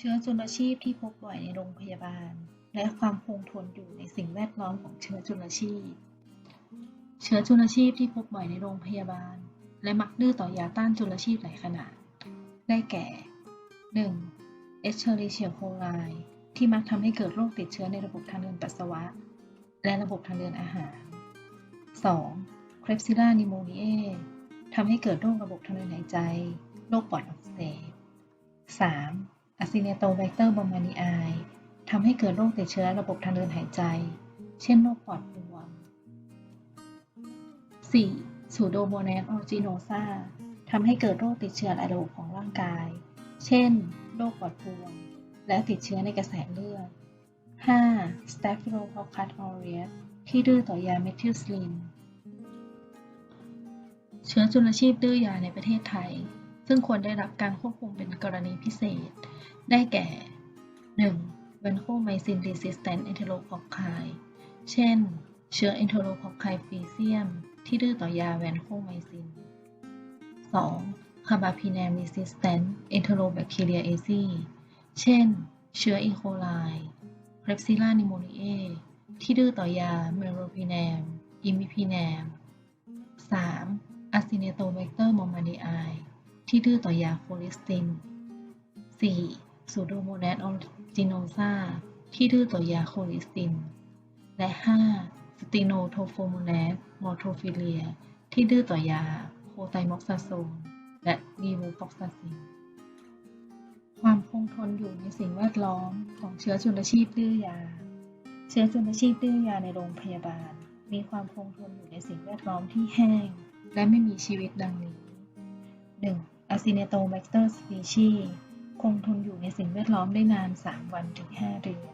เชื้อจุลชีพที่พบบ่อยในโรงพยาบาล และความคงทนอยู่ในสิ่งแวดล้อมของเชื้อจุลชีพ เชื้อจุลชีพที่พบบ่อยในโรงพยาบาล และมักดื้อต่อยาต้านจุลชีพหลายขนาด ได้แก่ 1. Escherichia coli ที่มักทำให้เกิดโรคติดเชื้อในระบบทางเดินปัสสาวะ และระบบทางเดินอาหาร 2. Klebsiella pneumoniae ทำให้เกิดโรคระบบทางเดินหายใจ โรคปอดอักเสบ 3. Acinetobacter baumannii ทำให้เกิดโรคติดเชื้อระบบทางเดินหายใจ เช่นโรคปอดบวม 4. Pseudomonas aeruginosa ทำให้เกิดโรคติดเชื้อหลายระบบของร่างกาย เช่น โรคปอดบวม และติดเชื้อในกระแสเลือด 5. Staphylococcus aureus ที่ดื้อต่อยาเมทิลซิลิน เชื้อจุลชีพดื้อยาในประเทศไทย ซึ่งควรได้รับการควบคุมเป็นกรณีพิเศษ ได้แก่ 1. Vancomycin resistant enterococci เช่น เชื้อ enterococci faecium ที่ดื้อต่อยาแวนโคไมซิน 2. Carbapenem resistant enterobacteriaceae เช่น เชื้อ E. coli Klebsiella pneumoniae ที่ดื้อต่อยา Meropenem Imipenem 3. Acinetobacter baumannii ที่ดื้อต่อยาโคลิสติน 4. Pseudomonas aeruginosa ที่ดื้อต่อยาโคลิสติน และ 5. Stenotrophomonas maltophilia ที่ดื้อต่อยาโคไตม็อกซาโซน และลีโวฟอกซาซิน ความคงทนอยู่ในสิ่งแวดล้อมของเชื้อจุลชีพดื้อยา เชื้อจุลชีพดื้อยาในโรงพยาบาล มีความคงทนอยู่ในสิ่งแวดล้อมที่แห้ง และไม่มีชีวิตดังนี้ 1. Acinetobacter species คงทนอยู่ในสิ่งแวดล้อมได้นาน 3 วันถึง 5 เดือน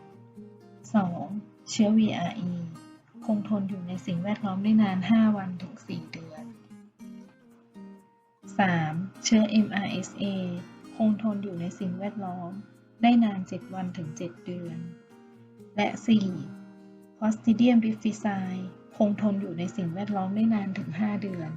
2. เชื้อ VRE คงทนอยู่ในสิ่งแวดล้อมได้นาน 5 วันถึง 4 เดือน 3. เชื้อ MRSA คงทนอยู่ในสิ่งแวดล้อม ได้นาน 7 วันถึง 7 เดือน และ 4. Clostridium difficile คงทนอยู่ในสิ่งแวดล้อมได้นานถึง 5 เดือน